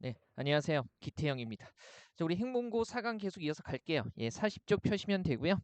네, 안녕하세요. 기태형입니다. 자, 우리 행문고 4강 계속 이어서 갈게요. 예, 40쪽 펴시면 되고요.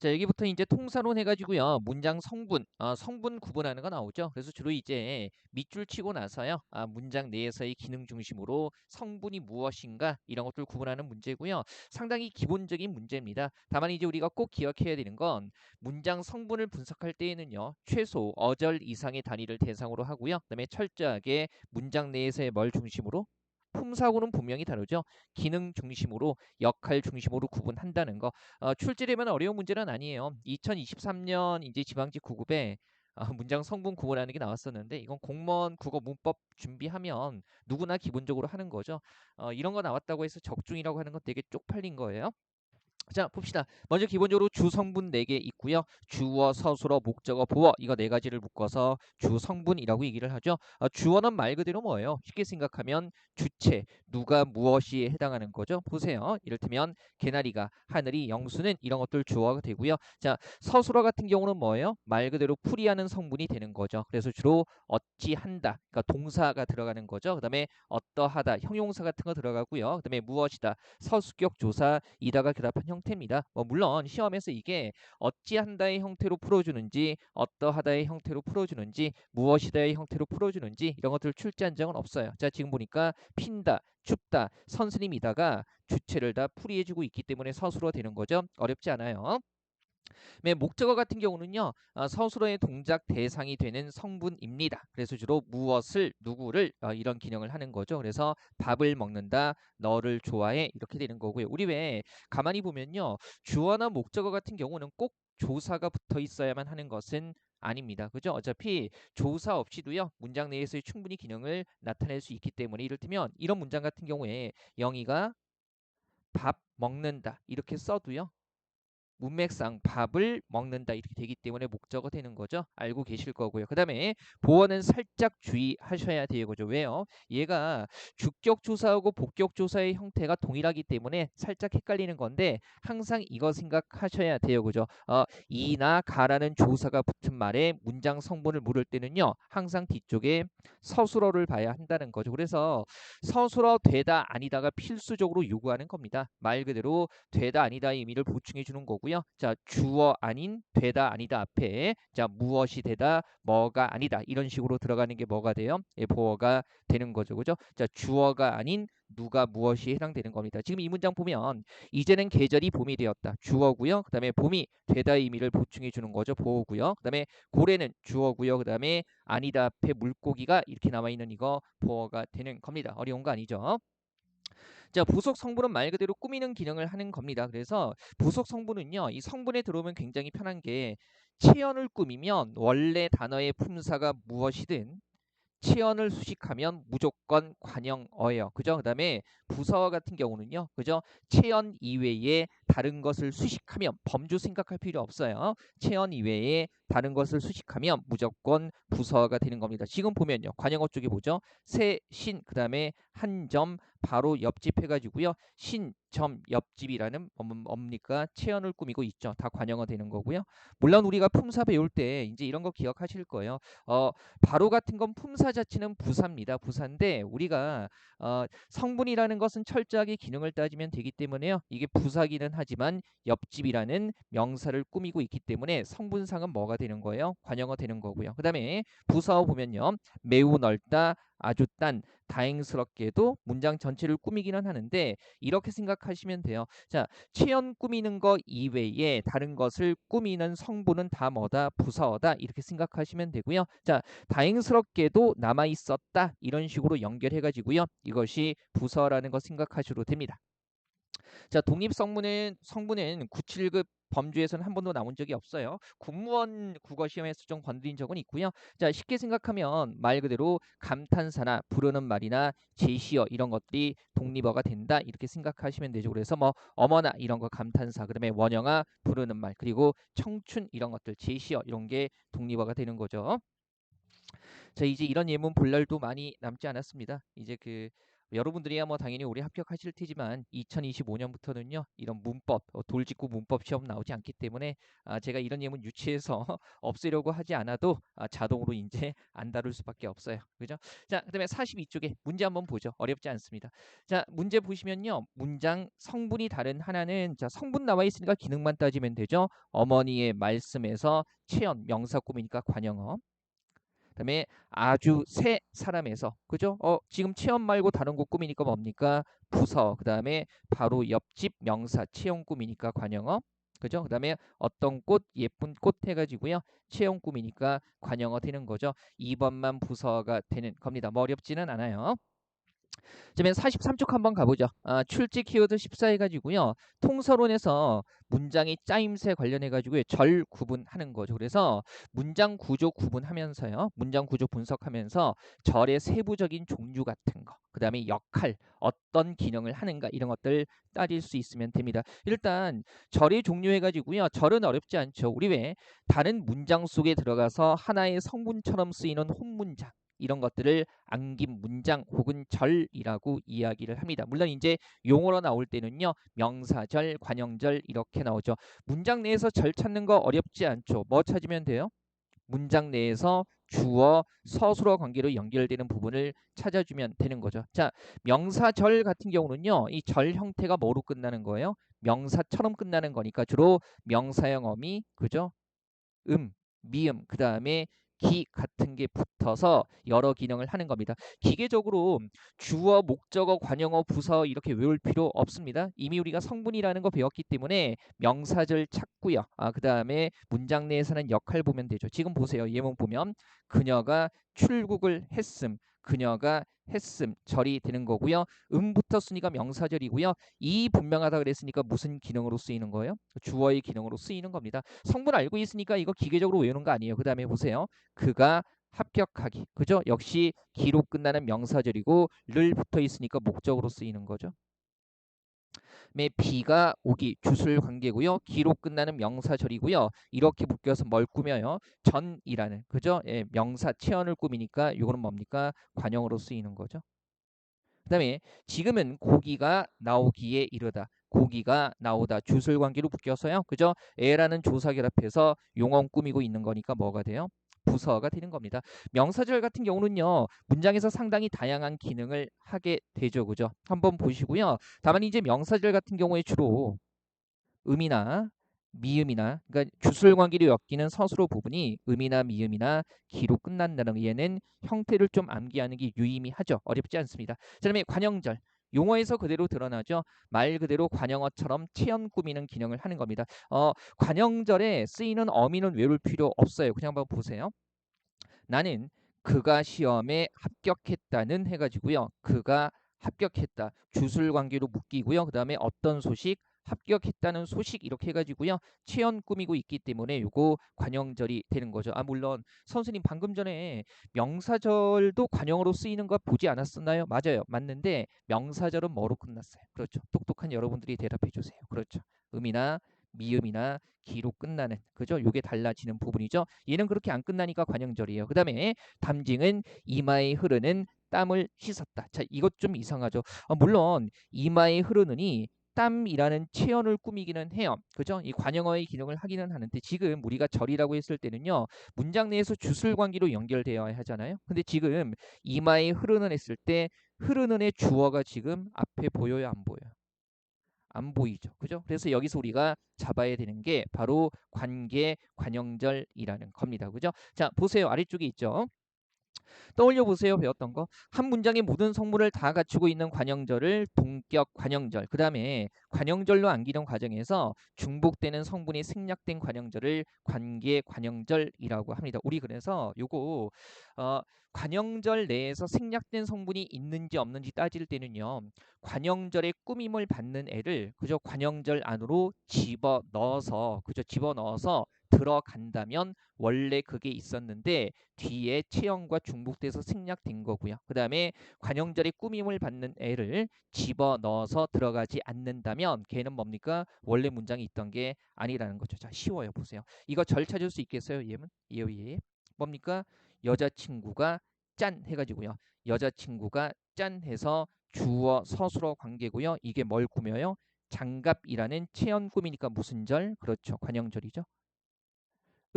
자, 여기부터 이제 통사론 해가지고요. 문장 성분, 어, 성분 구분하는 거 나오죠. 그래서 주로 이제 밑줄 치고 나서요. 아, 문장 내에서의 기능 중심으로 성분이 무엇인가 이런 것들 구분하는 문제고요. 상당히 기본적인 문제입니다. 다만 이제 우리가 꼭 기억해야 되는 건 문장 성분을 분석할 때에는요. 최소 어절 이상의 단위를 대상으로 하고요. 그다음에 철저하게 문장 내에서의 뭘 중심으로 품사고는 분명히 다르죠. 기능 중심으로 역할 중심으로 구분한다는 거. 어, 출제되면 어려운 문제는 아니에요. 2023년 이제 지방직 9급에 어, 문장 성분 구분하는 게 나왔었는데 이건 공무원 국어 문법 준비하면 누구나 기본적으로 하는 거죠. 어, 이런 거 나왔다고 해서 적중이라고 하는 건 되게 쪽팔린 거예요. 자 봅시다. 먼저 기본적으로 주 성분 4개 있고요. 주어, 서술어, 목적어, 보어 이거 네 가지를 묶어서 주 성분이라고 얘기를 하죠. 어, 주어는 말 그대로 뭐예요? 쉽게 생각하면 주체, 누가 무엇이 해당하는 거죠. 보세요. 이를테면 개나리가, 하늘이, 영수는 이런 것들 주어가 되고요. 자 서술어 같은 경우는 뭐예요? 말 그대로 풀이하는 성분이 되는 거죠. 그래서 주로 어찌한다, 그러니까 동사가 들어가는 거죠. 그 다음에 어떠하다, 형용사 같은 거 들어가고요. 그 다음에 무엇이다, 서수격 조사, 이다가 결합한 형태입니다. 뭐 물론 시험에서 이게 어찌한다의 형태로 풀어주는지 어떠하다의 형태로 풀어주는지 무엇이다의 형태로 풀어주는지 이런 것들 출제한 적은 없어요. 자 지금 보니까 핀다, 춥다, 선스님이다가 주체를 다 풀이해주고 있기 때문에 서술어 되는 거죠. 어렵지 않아요. 네, 목적어 같은 경우는요 어, 서술어의 동작 대상이 되는 성분입니다. 그래서 주로 무엇을 누구를 어, 이런 기능을 하는 거죠. 그래서 밥을 먹는다, 너를 좋아해 이렇게 되는 거고요. 우리 왜 가만히 보면요 주어나 목적어 같은 경우는 꼭 조사가 붙어 있어야만 하는 것은 아닙니다. 그죠? 어차피 조사 없이도요 문장 내에서의 충분히 기능을 나타낼 수 있기 때문에 이를테면 이런 문장 같은 경우에 영희가 밥 먹는다 이렇게 써도요 문맥상 밥을 먹는다 이렇게 되기 때문에 목적어 되는 거죠. 알고 계실 거고요. 그 다음에 보어는 살짝 주의하셔야. 그죠? 왜요? 얘가 주격 조사하고 복격 조사의 형태가 동일하기 때문에 살짝 헷갈리는 건데 항상 이거 생각하셔야 돼요. 그죠? 어, 이나 가라는 조사가 붙은 말에 문장 성분을 물을 때는요. 항상 뒤쪽에 서술어를 봐야 한다는 거죠. 그래서 서술어 되다 아니다가 필수적으로 요구하는 겁니다. 말 그대로 되다 아니다의 의미를 보충해 주는 거고요. 있고요. 자, 주어 아닌 되다 아니다 앞에 자, 무엇이 되다 뭐가 아니다 이런 식으로 들어가는 게 뭐가 돼요? 예, 보어가 되는 거죠. 그죠? 자, 주어가 아닌 누가 무엇이 해당되는 겁니다. 지금 이 문장 보면 이제는 계절이 봄이 되었다. 주어고요. 그다음에 봄이 되다 의미를 보충해 주는 거죠. 보어고요. 그다음에 고래는 주어고요. 그다음에 아니다 앞에 물고기가 이렇게 나와 있는 이거 보어가 되는 겁니다. 어려운 거 아니죠? 자, 부속 성분은 말 그대로 꾸미는 기능을 하는 겁니다. 그래서 부속 성분은요, 이 성분에 들어오면 굉장히 편한 게 체연을 꾸미면 원래 단어의 품사가 무엇이든 체연을 수식하면 무조건 관형어예요. 그죠? 그 다음에 부서 같은 경우는요. 그죠? 체연 이외에 다른 것을 수식하면 범주 생각할 필요 없어요. 체연 이외에 다른 것을 수식하면 무조건 부서가 되는 겁니다. 지금 보면요. 관형어 쪽에 보죠. 세, 신, 그 다음에 한 점, 바로 옆집 해가지고요. 신, 점, 옆집이라는 뭡니까? 체연을 꾸미고 있죠. 다 관형어 되는 거고요. 물론 우리가 품사 배울 때 이제 이런 거 기억하실 거예요. 어, 바로 같은 건 품사 자체는 부사입니다. 부사인데 우리가 어, 성분이라는 것은 철저하게 기능을 따지면 되기 때문에요. 이게 부사기는 하지만 옆집이라는 명사를 꾸미고 있기 때문에 성분상은 뭐가 되는 거예요? 관형어 되는 거고요. 그 다음에 부사어 보면요. 매우 넓다, 아주 딴, 다행스럽게도 문장 전체를 꾸미기는 하는데 이렇게 생각하시면 돼요. 자, 체연 꾸미는 거 이외에 다른 것을 꾸미는 성분은 다 뭐다? 부사어다. 이렇게 생각하시면 되고요. 자, 다행스럽게도 남아 있었다. 이런 식으로 연결해 가지고요. 이것이 부사어라는 거 생각하셔도 됩니다. 자, 독립 성분은 성분은 97급 범주에서는 한 번도 나온 적이 없어요. 군무원 국어 시험에서 좀 건드린 적은 있고요. 자, 쉽게 생각하면 말 그대로 감탄사나 부르는 말이나 제시어 이런 것들이 독립어가 된다 이렇게 생각하시면 되죠. 그래서 뭐 어머나 이런 거 감탄사, 그다음에 원영아 부르는 말, 그리고 청춘 이런 것들 제시어 이런 게 독립어가 되는 거죠. 자, 이제 이런 예문 볼 날도 많이 남지 않았습니다. 이제 그 여러분들이야 뭐 당연히 올해 합격하실 테지만 2025년부터는요 이런 문법 어, 돌직구 문법 시험 나오지 않기 때문에 아, 제가 이런 예문 유치해서 없애려고 하지 않아도 아, 자동으로 이제 안 다룰 수밖에 없어요. 그죠? 자 그다음에 42쪽에 문제 한번 보죠. 어렵지 않습니다. 자 문제 보시면요 문장 성분이 다른 하나는 자 성분 나와 있으니까 기능만 따지면 되죠. 어머니의 말씀에서 체연 명사 꾸미니까 관형어 그다음에 아주 새 사람에서 그죠? 어 지금 체험 말고 다른 곳 꾸미니까 뭡니까? 부서. 그다음에 바로 옆집 명사 체험 꾸미니까 관영어. 그죠? 그다음에 어떤 꽃 예쁜 꽃 해가지고요 체험 꾸미니까 관영어 되는 거죠. 2번만 부서가 되는 겁니다. 뭐 어렵지는 않아요. 그다음에 43쪽 한번 가보죠. 아, 출제 키워드 14 해가지고요. 통서론에서 문장의 짜임새 관련해 가지고 절 구분하는 거죠. 그래서 문장 구조 구분하면서요. 문장 구조 분석하면서 절의 세부적인 종류 같은 거, 그 다음에 역할, 어떤 기능을 하는가 이런 것들 따질 수 있으면 됩니다. 일단 절의 종류 해 가지고요. 절은 어렵지 않죠. 우리 왜 다른 문장 속에 들어가서 하나의 성분처럼 쓰이는 혼문장 이런 것들을 안긴 문장 혹은 절이라고 이야기를 합니다. 물론 이제 용어로 나올 때는요. 명사절, 관형절 이렇게 나오죠. 문장 내에서 절 찾는 거 어렵지 않죠. 뭐 찾으면 돼요? 문장 내에서 주어, 서술어 관계로 연결되는 부분을 찾아주면 되는 거죠. 자, 명사절 같은 경우는요. 이 절 형태가 뭐로 끝나는 거예요? 명사처럼 끝나는 거니까 주로 명사형 어미, 그죠? 음, 미음, 그 다음에 기 같은 게 붙어서 여러 기능을 하는 겁니다. 기계적으로 주어, 목적어, 관형어, 부서 이렇게 외울 필요 없습니다. 이미 우리가 성분이라는 거 배웠기 때문에 명사절 찾고요. 아, 그 다음에 문장 내에서는 역할 보면 되죠. 지금 보세요. 예문 보면 그녀가 출국을 했음. 그녀가 했음 절이 되는 거고요. 음 붙었으니까 명사절이고요. 이 분명하다 그랬으니까 무슨 기능으로 쓰이는 거예요? 주어의 기능으로 쓰이는 겁니다. 성분 알고 있으니까 이거 기계적으로 외우는 거 아니에요. 그 다음에 보세요. 그가 합격하기. 그죠? 역시 기로 끝나는 명사절이고 를 붙어 있으니까 목적으로 쓰이는 거죠. 매 비가 오기 주술 관계고요. 기로 끝나는 명사절이고요. 이렇게 묶여서 뭘 꾸며요? 전이라는 그죠? 예, 명사 체언을 꾸미니까 이거는 뭡니까? 관형으로 쓰이는 거죠. 그다음에 지금은 고기가 나오기에 이르다. 고기가 나오다 주술 관계로 묶여서요. 그죠? 에라는 조사 결합해서 용언 꾸미고 있는 거니까 뭐가 돼요? 부서가 되는 겁니다. 명사절 같은 경우는요. 문장에서 상당히 다양한 기능을 하게 되죠. 그죠? 한번 보시고요. 다만 이제 명사절 같은 경우에 주로 음이나 미음이나 그러니까 주술 관계로 엮이는 서술어 부분이 음이나 미음이나 기로 끝난다는 얘는 형태를 좀 암기하는 게 유의미하죠. 어렵지 않습니다. 그다음에 관형절 용어에서 그대로 드러나죠. 말 그대로 관형어처럼 체연 꾸미는 기능을 하는 겁니다. 어, 관형절에 쓰이는 어미는 외울 필요 없어요. 그냥 한번 보세요. 나는 그가 시험에 합격했다는 해가지고요. 그가 합격했다. 주술 관계로 묶이고요. 그 다음에 어떤 소식? 합격했다는 소식 이렇게 해가지고요. 체연 꾸미고 있기 때문에 요거 관형절이 되는 거죠. 아 물론 선생님 방금 전에 명사절도 관형으로 쓰이는 거 보지 않았었나요? 맞아요. 맞는데 명사절은 뭐로 끝났어요? 그렇죠. 똑똑한 여러분들이 대답해 주세요. 그렇죠. 음이나 미음이나 기로 끝나는 그죠? 요게 달라지는 부분이죠. 얘는 그렇게 안 끝나니까 관형절이에요. 그 다음에 담징은 이마에 흐르는 땀을 씻었다. 자, 이것 좀 이상하죠. 아, 물론 이마에 흐르는이 땀이라는 체연을 꾸미기는 해요. 그죠? 이 관형어의 기능을 하기는 하는데 지금 우리가 절이라고 했을 때는요. 문장 내에서 주술 관계로 연결되어야 하잖아요. 근데 지금 이마에 흐르는 했을 때 흐르는의 주어가 지금 앞에 보여요, 안 보여요? 안 보이죠. 그죠? 그래서 여기서 우리가 잡아야 되는 게 바로 관계 관형절이라는 겁니다. 그죠? 자, 보세요. 아래쪽에 있죠. 떠올려 보세요. 배웠던 거. 한 문장의 모든 성분을 다 갖추고 있는 관형절을 동격 관형절. 그 다음에 관형절로 안기는 과정에서 중복되는 성분이 생략된 관형절을 관계 관형절이라고 합니다. 우리 그래서 요거 어 관형절 내에서 생략된 성분이 있는지 없는지 따질 때는요. 관형절의 꾸밈을 받는 애를 그저 관형절 안으로 집어 넣어서 그저 집어 넣어서 들어간다면 원래 그게 있었는데 뒤에 체형과 중복돼서 생략된 거고요. 그 다음에 관형절의 꾸밈을 받는 애를 집어 넣어서 들어가지 않는다면 걔는 뭡니까? 원래 문장이 있던 게 아니라는 거죠. 자, 쉬워요. 보세요. 이거 절 찾을 수 있겠어요? 예문? 예의 뭡니까? 여자친구가 짠 해가지고요. 여자친구가 짠 해서 주어 서술어 관계고요. 이게 뭘 꾸며요? 장갑이라는 체연 꾸미니까 무슨 절? 그렇죠. 관형절이죠.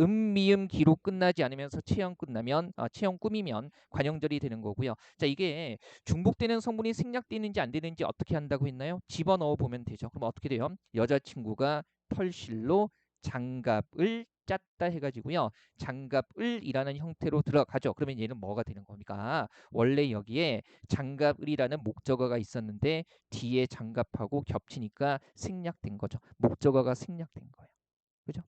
음, 미음, 기로 끝나지 않으면서 체형 끝나면 아, 체형 꾸미면 관형절이 되는 거고요. 자 이게 중복되는 성분이 생략되는지 안 되는지 어떻게 한다고 했나요? 집어넣어 보면 되죠. 그럼 어떻게 돼요? 여자친구가 털실로 장갑을 짰다 해가지고요. 장갑을이라는 형태로 들어가죠. 그러면 얘는 뭐가 되는 겁니까? 원래 여기에 장갑을이라는 목적어가 있었는데 뒤에 장갑하고 겹치니까 생략된 거죠. 목적어가 생략된 거예요. 그죠?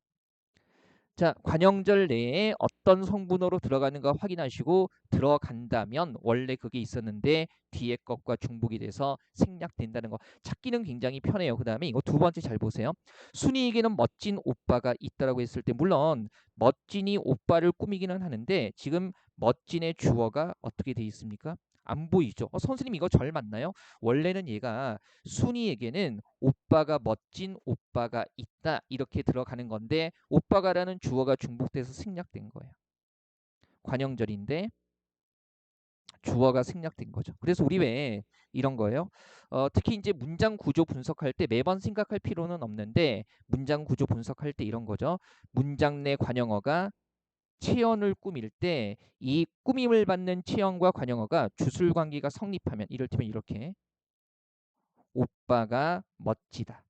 자, 관형절 내에 어떤 성분으로 들어가는가 확인하시고 들어간다면 원래 그게 있었는데 뒤에 것과 중복이 돼서 생략된다는 거 찾기는 굉장히 편해요. 그 다음에 이거 두 번째 잘 보세요. 순이에게는 멋진 오빠가 있다라고 했을 때 물론 멋진이 오빠를 꾸미기는 하는데 지금 멋진의 주어가 어떻게 돼 있습니까? 안 보이죠. 어, 선생님 이거 절 맞나요? 원래는 얘가 순이에게는 오빠가 멋진 오빠가 있다 이렇게 들어가는 건데 오빠가라는 주어가 중복돼서 생략된 거예요. 관형절인데 주어가 생략된 거죠. 그래서 우리 왜 이런 거예요? 어, 특히 이제 문장 구조 분석할 때 매번 생각할 필요는 없는데 문장 구조 분석할 때 이런 거죠. 문장 내 관형어가 체연을 꾸밀 때 이 꾸밈을 받는 체연과 관형어가 주술 관계가 성립하면 이를테면 이렇게 오빠가 멋지다.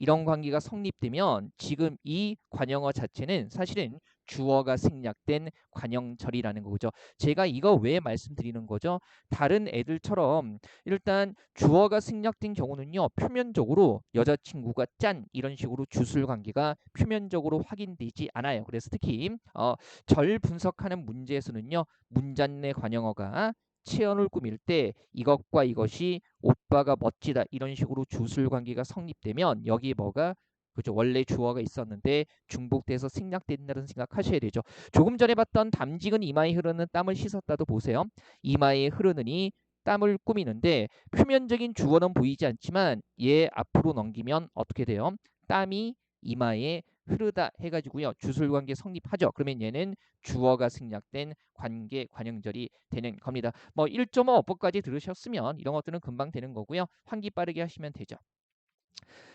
이런 관계가 성립되면 지금 이 관형어 자체는 사실은 주어가 생략된 관형절이라는 거죠. 제가 이거 왜 말씀드리는 거죠? 다른 애들처럼 일단 주어가 생략된 경우는요. 표면적으로 여자친구가 짠 이런 식으로 주술 관계가 표면적으로 확인되지 않아요. 그래서 특히 어, 절 분석하는 문제에서는요. 문장 내 관형어가 체연을 꾸밀 때 이것과 이것이 오빠가 멋지다 이런 식으로 주술 관계가 성립되면 여기 뭐가 그죠? 원래 주어가 있었는데 중복돼서 생략된다는 생각하셔야 되죠. 조금 전에 봤던 담직은 이마에 흐르는 땀을 씻었다도 보세요. 이마에 흐르느니 땀을 꾸미는데 표면적인 주어는 보이지 않지만 얘 앞으로 넘기면 어떻게 돼요? 땀이 이마에 흐르다 해가지고요. 주술관계 성립하죠. 그러면 얘는 주어가 생략된 관계 관형절이 되는 겁니다. 뭐 1.5 어법까지 들으셨으면 이런 것들은 금방 되는 거고요. 환기 빠르게 하시면 되죠.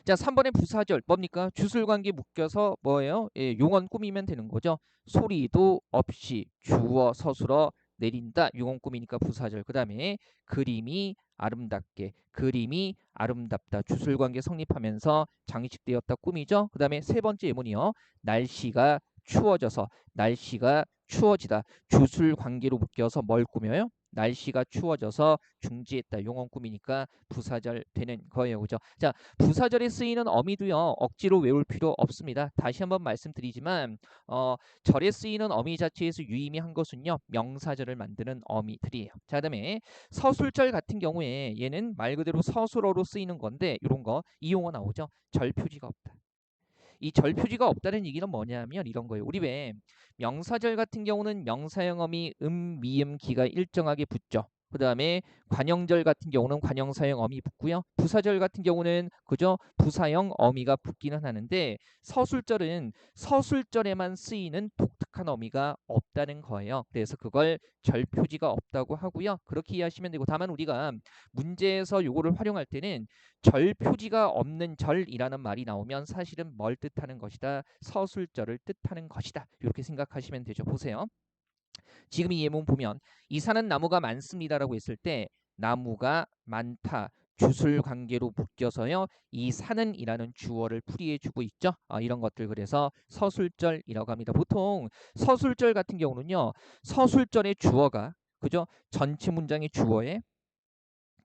자, 3번의 부사절 뭡니까? 주술관계 묶여서 뭐예요? 예, 용언 꾸미면 되는 거죠. 소리도 없이 주어 서술어 내린다. 꾸미니까 부사절. 그 다음에 그림이 아름답게 그림이 아름답다. 주술관계 성립하면서 장식되었다. 꿈이죠. 그 다음에 세 번째 예문이요. 날씨가 추워져서 날씨가 추워지다. 주술관계로 묶여서 뭘 꾸며요? 날씨가 추워져서 중지했다. 용언 꾸미니까 부사절 되는 거예요. 그죠? 자, 부사절에 쓰이는 어미도요. 억지로 외울 필요 없습니다. 다시 한번 말씀드리지만 어, 절에 쓰이는 어미 자체에서 유의미한 것은요. 명사절을 만드는 어미들이에요. 자, 그다음에 서술절 같은 경우에 얘는 말 그대로 서술어로 쓰이는 건데 이런 거 이용어 나오죠. 절 표지가 없다. 이 절표지가 없다는 얘기는 뭐냐면 이런 거예요. 우리 왜 명사절 같은 경우는 명사형 어미 음, 미음, 기가 일정하게 붙죠. 그 다음에 관형절 같은 경우는 관형사형 어미 붙고요. 부사절 같은 경우는 그죠 부사형 어미가 붙기는 하는데 서술절은 서술절에만 쓰이는 독특한 어미가 없다는 거예요. 그래서 그걸 절표지가 없다고 하고요. 그렇게 이해하시면 되고 다만 우리가 문제에서 요거를 활용할 때는 절표지가 없는 절이라는 말이 나오면 사실은 뭘 뜻하는 것이다. 서술절을 뜻하는 것이다. 이렇게 생각하시면 되죠. 보세요. 지금 이 예문 보면 이 산은 나무가 많습니다라고 했을 때 나무가 많다. 주술 관계로 묶여서요. 이 산은이라는 주어를 풀이해주고 있죠. 아, 이런 것들 그래서 서술절이라고 합니다. 보통 서술절 같은 경우는요. 서술절의 주어가 그죠? 전체 문장의 주어에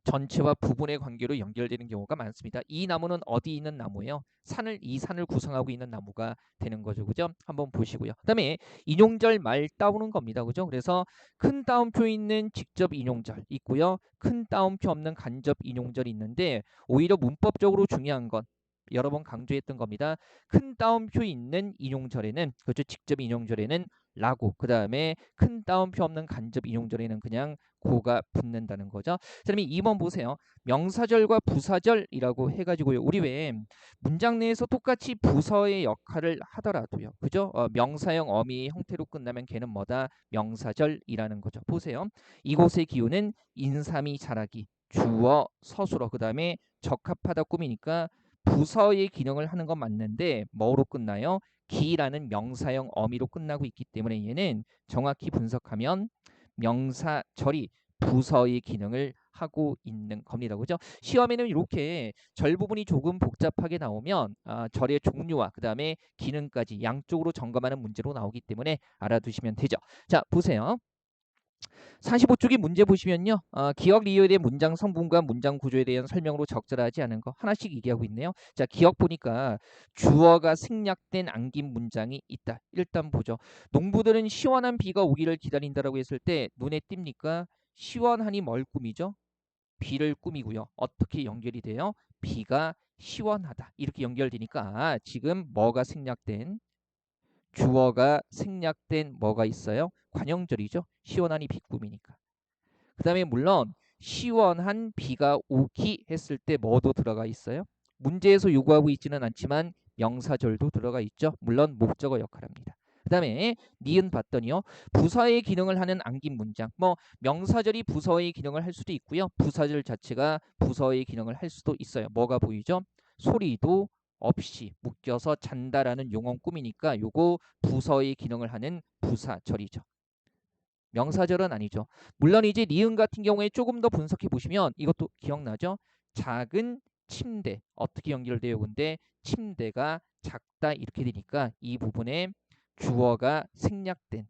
전체와 부분의 관계로 연결되는 경우가 많습니다. 이 나무는 어디 있는 나무예요? 산을 이 산을 구성하고 있는 나무가 되는 거죠. 그죠? 한번 보시고요. 그다음에 인용절 말 따오는 겁니다. 그죠? 그래서 큰 따옴표 있는 직접 인용절 있고요. 큰 따옴표 없는 간접 인용절이 있는데 오히려 문법적으로 중요한 건 여러 번 강조했던 겁니다. 큰 따옴표 있는 인용절에는 그렇죠. 직접 인용절에는 라고 그 다음에 큰 따옴표 없는 간접 인용절에는 그냥 고가 붙는다는 거죠. 그다음에 2번 보세요. 명사절과 부사절이라고 해가지고요. 우리 왜 문장 내에서 똑같이 부서의 역할을 하더라도요. 그죠? 어, 명사형 어미 형태로 끝나면 걔는 뭐다? 명사절이라는 거죠. 보세요. 이곳의 기후는 인삼이 자라기 주어 서술어 그 다음에 적합하다 꾸미니까 부서의 기능을 하는 건 맞는데 뭐로 끝나요? 기라는 명사형 어미로 끝나고 있기 때문에 얘는 정확히 분석하면 명사절이 부서의 기능을 하고 있는 겁니다. 그죠? 시험에는 이렇게 절 부분이 조금 복잡하게 나오면 아, 절의 종류와 그 다음에 기능까지 양쪽으로 점검하는 문제로 나오기 때문에 알아두시면 되죠. 자 보세요. 45쪽의 문제 보시면요. 어, 기억 리얼에 대한 문장 성분과 문장 구조에 대한 설명으로 적절하지 않은 거 하나씩 얘기하고 있네요. 자, 기억 보니까 주어가 생략된 안긴 문장이 있다. 일단 보죠. 농부들은 시원한 비가 오기를 기다린다라고 했을 때 눈에 띕니까? 시원하니 뭘 꾸미죠? 비를 꾸미고요. 어떻게 연결이 돼요? 비가 시원하다. 이렇게 연결되니까 지금 뭐가 생략된 주어가 생략된 뭐가 있어요? 관형절이죠. 시원하니 비꿈이니까. 그 다음에 물론 시원한 비가 오기 했을 때 뭐도 들어가 있어요? 문제에서 요구하고 있지는 않지만 명사절도 들어가 있죠. 물론 목적어 역할합니다. 그 다음에 니은 봤더니요. 부사의 기능을 하는 안긴 문장. 뭐 명사절이 부서의 기능을 할 수도 있고요. 부사절 자체가 부서의 기능을 할 수도 있어요. 뭐가 보이죠? 소리도 없이 묶여서 잔다라는 용어 꾸미니까 요거 부서의 기능을 하는 부사절이죠. 명사절은 아니죠. 물론 이제 니은 같은 경우에 조금 더 분석해 보시면 이것도 기억나죠? 작은 침대 어떻게 연결돼요? 근데 침대가 작다 이렇게 되니까 이 부분에 주어가 생략된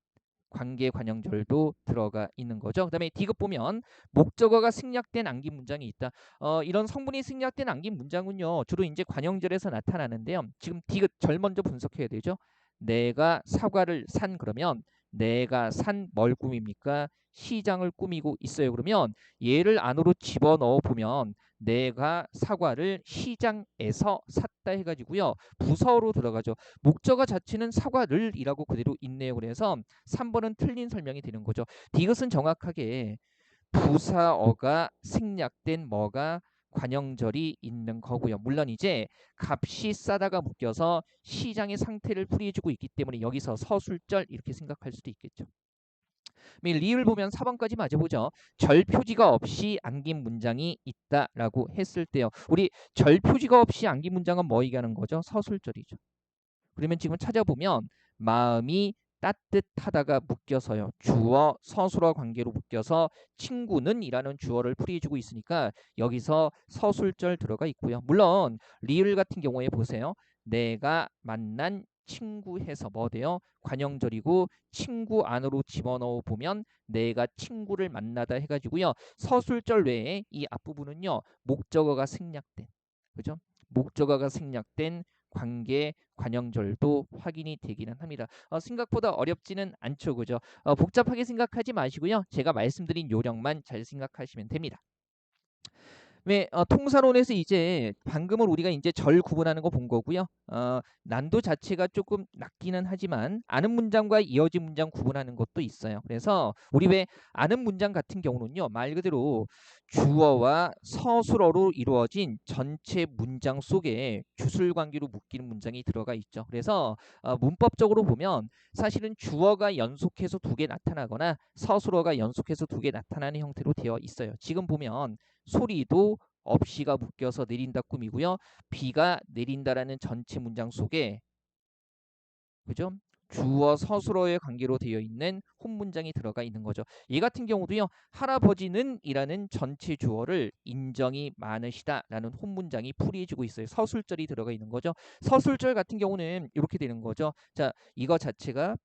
관계 관형절도 들어가 있는 거죠. 그 다음에 디귿 보면 목적어가 생략된 안긴 문장이 있다. 어, 이런 성분이 생략된 안긴 문장은요. 주로 이제 관형절에서 나타나는데요. 지금 디귿 절 먼저 분석해야 되죠. 내가 사과를 산 그러면 내가 산 뭘 꾸밉니까? 시장을 꾸미고 있어요. 그러면 얘를 안으로 집어넣어 보면 내가 사과를 시장에서 샀다 해가지고요. 부서로 들어가죠. 목적어 자체는 사과를이라고 그대로 있네요. 그래서 3번은 틀린 설명이 되는 거죠. 이것은 정확하게 부사어가 생략된 뭐가 관형절이 있는 거고요. 물론 이제 값이 싸다가 묶여서 시장의 상태를 풀이해주고 있기 때문에 여기서 서술절 이렇게 생각할 수도 있겠죠. 리을 보면 4번까지 맞아보죠. 절 표지가 없이 안긴 문장이 있다라고 했을 때요. 우리 절 표지가 없이 안긴 문장은 뭐 얘기하는 거죠? 서술절이죠. 그러면 지금 찾아보면 마음이 따뜻하다가 묶여서요. 주어 서술어 관계로 묶여서 친구는 이라는 주어를 풀이해주고 있으니까 여기서 서술절 들어가 있고요. 물론 리을 같은 경우에 보세요. 내가 만난 친구 해서 뭐 돼요? 관형절이고 친구 안으로 집어넣어 보면 내가 친구를 만나다 해가지고요. 서술절 외에 이 앞부분은요. 목적어가 생략된 그죠? 목적어가 생략된 관계 관형절도 확인이 되기는 합니다. 어, 생각보다 어렵지는 않죠. 그죠? 어, 복잡하게 생각하지 마시고요. 제가 말씀드린 요령만 잘 생각하시면 됩니다. 왜 어, 통사론에서 이제 방금은 우리가 이제 절 구분하는 거 본 거고요. 어, 난도 자체가 조금 낮기는 하지만 아는 문장과 이어진 문장 구분하는 것도 있어요. 그래서 우리 왜 아는 문장 같은 경우는요. 말 그대로 주어와 서술어로 이루어진 전체 문장 속에 주술 관계로 묶이는 문장이 들어가 있죠. 그래서 어, 문법적으로 보면 사실은 주어가 연속해서 두 개 나타나거나 서술어가 연속해서 두 개 나타나는 형태로 되어 있어요. 지금 보면 소리도 없이가 묶여서 내린다 꿈이고요. 비가 내린다라는 전체 문장 속에 그죠? 주어 서술어의 관계로 되어 있는 혼문장이 들어가 있는 거죠. 이 같은 경우도요. 할아버지는 이라는 전체 주어를 인정이 많으시다라는 혼문장이 풀이해주고 있어요. 서술절이 들어가 있는 거죠. 서술절 같은 경우는 이렇게 되는 거죠. 자, 이거 자체가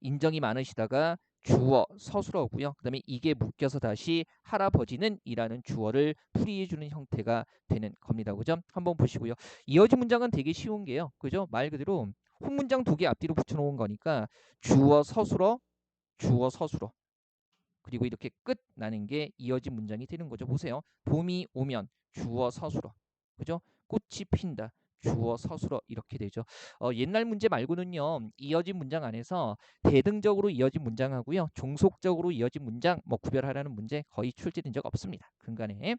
인정이 많으시다가 주어 서술어고요. 그다음에 이게 묶여서 다시 할아버지는 이라는 주어를 풀이해 주는 형태가 되는 겁니다. 그죠? 한번 보시고요. 이어진 문장은 되게 쉬운 게요. 그죠? 말 그대로 혼문장 두 개 앞뒤로 붙여 놓은 거니까 주어 서술어 주어 서술어 그리고 이렇게 끝 나는 게 이어진 문장이 되는 거죠. 보세요. 봄이 오면 주어 서술어. 그죠? 꽃이 핀다. 주어 서술어 이렇게 되죠. 어, 옛날 문제 말고는요. 이어진 문장 안에서 대등적으로 이어진 문장하고요. 종속적으로 이어진 문장 뭐 구별하라는 문제 거의 출제된 적 없습니다. 근간에.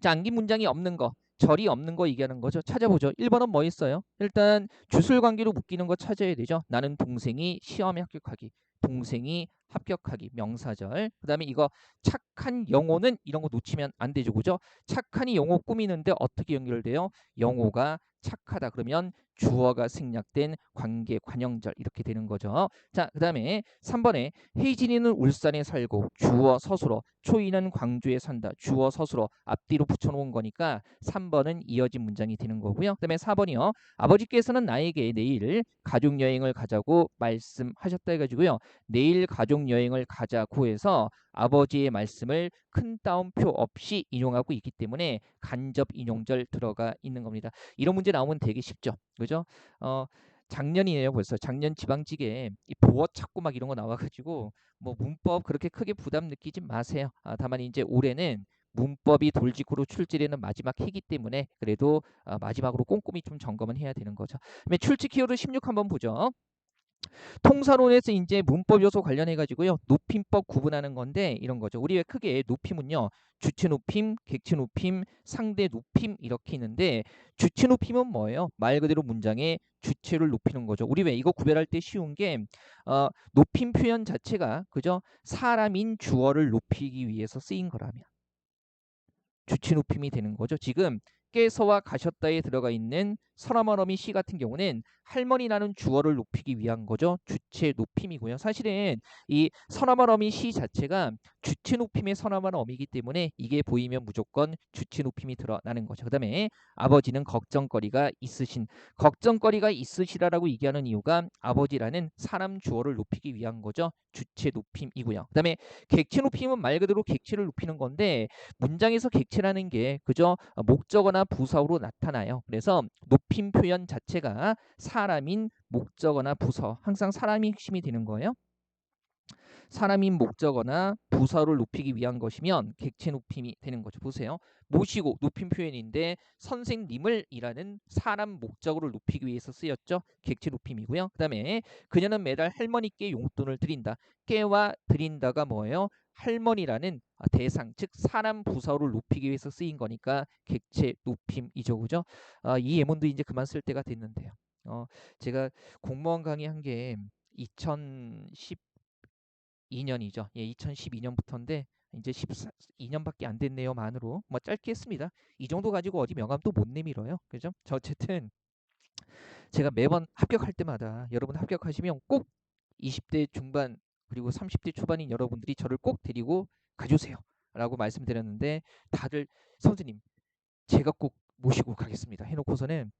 자, 안긴 문장이 없는 거. 절이 없는 거 얘기하는 거죠. 찾아보죠. 1번은 뭐 있어요? 일단 주술 관계로 묶이는 거 찾아야 되죠. 나는 동생이 시험에 합격하기. 동생이 합격하기 명사절. 그 다음에 이거 착한 영호는 이런 거 놓치면 안 되죠. 그죠? 착한이 영호 꾸미는데 어떻게 연결돼요? 영호가 착하다 그러면 주어가 생략된 관계 관형절 이렇게 되는 거죠. 자, 그다음에 3번에 혜진이는 울산에 살고 주어 서술어 초이는 광주에 산다. 주어 서술어 앞뒤로 붙여 놓은 거니까 3번은 이어진 문장이 되는 거고요. 그다음에 4번이요. 아버지께서는 나에게 내일 가족 여행을 가자고 말씀하셨다 해 가지고요. 내일 가족 여행을 가자고 해서 아버지의 말씀을 큰 따옴표 없이 인용하고 있기 때문에 간접 인용절 들어가 있는 겁니다. 이런 문제 나오면 되게 쉽죠. 그죠? 어, 작년이에요 벌써 작년 지방직에 이 보어 찾고 막 이런 거 나와가지고 뭐 문법 그렇게 크게 부담 느끼지 마세요. 아, 다만 이제 올해는 문법이 돌직구로 출제되는 마지막 해기 때문에 그래도 아, 마지막으로 꼼꼼히 좀 점검은 해야 되는 거죠. 출제 키워드 16 한번 보죠. 통사론에서 이제 문법 요소 관련해 가지고요. 높임법 구분하는 건데 이런 거죠. 우리 왜 크게 높임은요. 주체 높임, 객체 높임, 상대 높임 이렇게 있는데 주체 높임은 뭐예요? 말 그대로 문장의 주체를 높이는 거죠. 우리 왜 이거 구별할 때 쉬운 게 어, 높임 표현 자체가 그죠? 사람인 주어를 높이기 위해서 쓰인 거라면 주체 높임이 되는 거죠. 지금 깨서와 가셨다에 들어가 있는 서라머러미 시 같은 경우는 할머니라는 주어를 높이기 위한 거죠. 주체 높임이고요. 사실은 이 서라머러미 시 자체가 주체 높임의 서라머러미이기 때문에 이게 보이면 무조건 주체 높임이 드러나는 거죠. 그 다음에 아버지는 걱정거리가 있으신 걱정거리가 있으시라라고 얘기하는 이유가 아버지라는 사람 주어를 높이기 위한 거죠. 주체 높임이고요. 그 다음에 객체 높임은 말 그대로 객체를 높이는 건데 문장에서 객체라는 게 그저 목적어나 부사로 나타나요. 그래서 높임 표현 자체가 사람인 목적어나 부서 항상 사람이 핵심이 되는 거예요. 사람인 목적어나 부서를 높이기 위한 것이면 객체 높임이 되는 거죠. 보세요. 모시고 높임 표현인데 선생님을 이라는 사람 목적어를 높이기 위해서 쓰였죠. 객체 높임이고요. 그 다음에 그녀는 매달 할머니께 용돈을 드린다. 깨와 드린다가 뭐예요? 할머니라는 대상, 즉 사람 부서를 높이기 위해서 쓰인 거니까 객체 높임이죠. 그죠? 아, 이 예문도 이제 그만 쓸 때가 됐는데요. 어, 제가 공무원 강의 한 게 2012년이죠. 예, 2012년부터인데 이제 12년밖에 안 됐네요. 만으로. 뭐 짧게 했습니다. 이 정도 가지고 어디 명함도 못 내밀어요. 그죠? 저 어쨌든 제가 매번 합격할 때마다 여러분 합격하시면 꼭 20대 중반 그리고 30대 초반인 여러분들이 저를 꼭 데리고 가주세요. 라고 말씀드렸는데 다들 선생님 제가 꼭 모시고 가겠습니다. 해놓고서는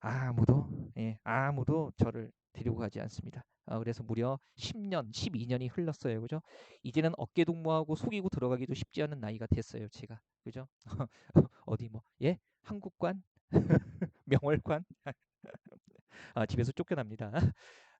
아무도 예, 아무도 저를 데리고 가지 않습니다. 어, 그래서 무려 10년, 12년이 흘렀어요. 그죠? 이제는 어깨 동무하고 속이고 들어가기도 쉽지 않은 나이가 됐어요. 제가. 그죠? 어디 뭐 예? 한국관? 명월관? 아, 집에서 쫓겨납니다.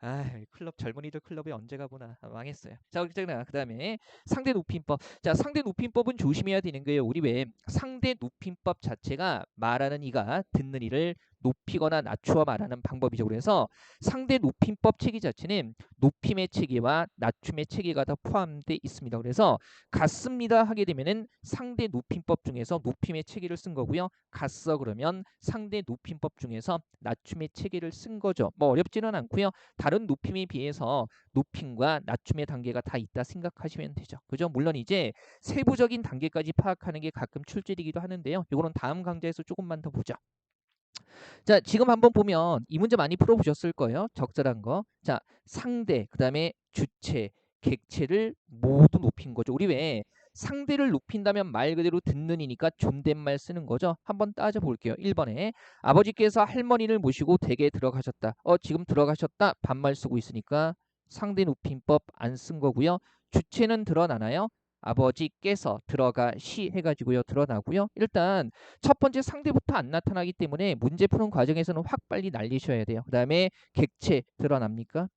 아, 클럽 젊은이들 클럽에 언제 가보나 아, 망했어요. 자, 그 다음에 상대 높임법. 자, 상대 높임법은 조심해야 되는 거예요. 우리 왜 상대 높임법 자체가 말하는 이가 듣는 이를 높이거나 낮추어 말하는 방법이죠. 그래서 상대 높임법 체계 자체는 높임의 체계와 낮춤의 체계가 다 포함되어 있습니다. 그래서 같습니다 하게 되면은 상대 높임법 중에서 높임의 체계를 쓴 거고요. 같어 그러면 상대 높임법 중에서 낮춤의 체계를 쓴 거죠. 뭐 어렵지는 않고요. 다른 높임에 비해서 높임과 낮춤의 단계가 다 있다 생각하시면 되죠. 그죠? 물론 이제 세부적인 단계까지 파악하는 게 가끔 출제되기도 하는데요. 이거는 다음 강좌에서 조금만 더 보죠. 자, 지금 한번 보면 이 문제 많이 풀어보셨을 거예요. 적절한 거. 자, 상대, 그 다음에 주체, 객체를 모두 높인 거죠. 우리 왜 상대를 높인다면 말 그대로 듣는 이니까 존댓말 쓰는 거죠. 한번 따져볼게요. 1번에 아버지께서 할머니를 모시고 댁에 들어가셨다. 어, 지금 들어가셨다. 반말 쓰고 있으니까 상대 높임법 안 쓴 거고요. 주체는 드러나나요? 아버지께서 들어가 시 해가지고요 드러나고요. 일단 첫 번째 상대부터 안 나타나기 때문에 문제 푸는 과정에서는 확 빨리 날리셔야 돼요. 그 다음에 객체 드러납니까?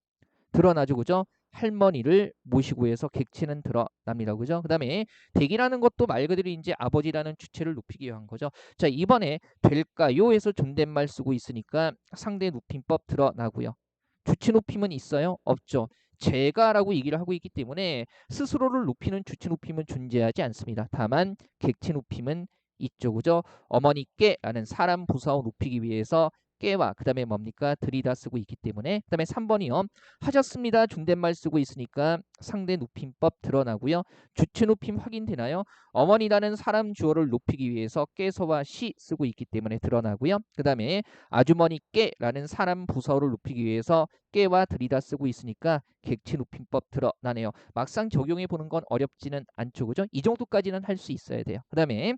드러나죠, 그죠? 할머니를 모시고 해서 객체는 드러납니다. 그죠? 그 다음에 댁이라는 것도 말 그대로 이제 아버지라는 주체를 높이기 위한 거죠. 자, 이번에 될까요? 에서 존댓말 쓰고 있으니까 상대 높임법 드러나고요. 주체 높임은 있어요? 없죠. 제가라고 얘기를 하고 있기 때문에 스스로를 높이는 주체 높임은 존재하지 않습니다. 다만 객체 높임은 있죠. 그죠? 어머니께라는 사람 부사어 높이기 위해서 깨와. 그 다음에 뭡니까? 들이다 쓰고 있기 때문에. 그 다음에 3번이요 하셨습니다. 중댓말 쓰고 있으니까 상대 높임법 드러나고요. 주체 높임 확인되나요? 어머니라는 사람 주어를 높이기 위해서 깨서와 시 쓰고 있기 때문에 드러나고요. 그 다음에 아주머니께라는 사람 부서를 높이기 위해서 깨와 들이다 쓰고 있으니까 객체 높임법 드러나네요. 막상 적용해 보는 건 어렵지는 않죠. 그죠? 이 정도까지는 할 수 있어야 돼요. 그 다음에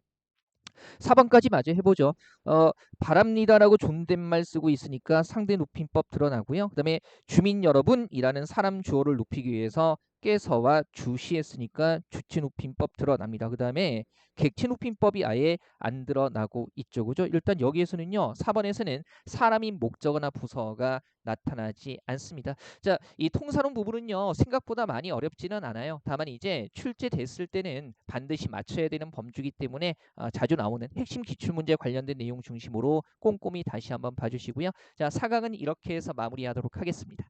4번까지 마저 해보죠. 어, 바랍니다라고 존댓말 쓰고 있으니까 상대 높임법 드러나고요. 그 다음에 주민 여러분이라는 사람 주어를 높이기 위해서 깨서와 주시했으니까 주치 높임법 드러납니다. 그 다음에 객체 높임법이 아예 안 드러나고 있죠. 그죠? 일단 여기에서는요. 4번에서는 사람인 목적어나 부서가 나타나지 않습니다. 자, 이 통사론 부분은요. 생각보다 많이 어렵지는 않아요. 다만 이제 출제됐을 때는 반드시 맞춰야 되는 범주기 때문에 어, 자주 나오는 핵심 기출문제 관련된 내용 중심으로 꼼꼼히 다시 한번 봐주시고요. 자, 사강은 이렇게 해서 마무리하도록 하겠습니다.